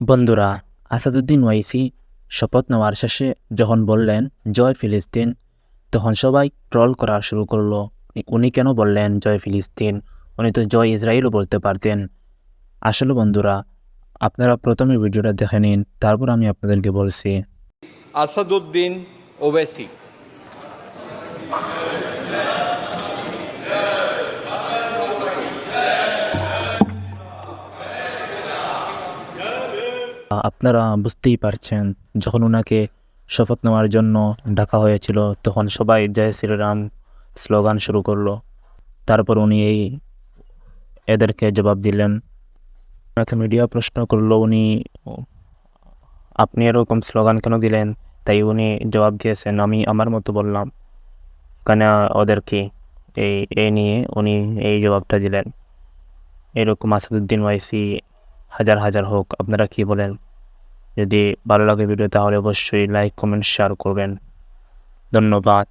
বন্ধুরা, আসাদুদ্দিন ওয়াইসি শপথ নেওয়ার শেষে যখন বললেন, জয় ফিলিস্তিন তখন সবাই ট্রল করা শুরু করল। উনি কেন বললেন, জয় ফিলিস্তিন উনি তো জয় ইসরায়েলও বলতে পারতেন। আসলে বন্ধুরা, আপনারা প্রথমে ভিডিওটা দেখে নিন, তারপর আমি আপনাদেরকে বলছি। আসাদুদ্দিন ওবেসি আপনারা বুঝতেই পারছেন, যখন ওনাকে শপথ নেওয়ার জন্য ডাকা হয়েছিল, তখন সবাই জয় শ্রীরাম স্লোগান শুরু করল। তারপর উনি এই এদেরকে জবাব দিলেন। ওনাকে মিডিয়া প্রশ্ন করল, উনি, আপনি এরকম স্লোগান কেন দিলেন? তাই উনি জবাব দিয়েছেন, আমি আমার মতো বললাম। কেন ওদেরকে এই এই নিয়ে উনি এই জবাবটা দিলেন। এরকম আসাদুদ্দিন ওয়াইসি হাজার হাজার হোক, আপনারা কি বলেন? যদি ভালো লাগে ভিডিও তাহলে অবশ্যই লাইক কমেন্ট শেয়ার করবেন। ধন্যবাদ।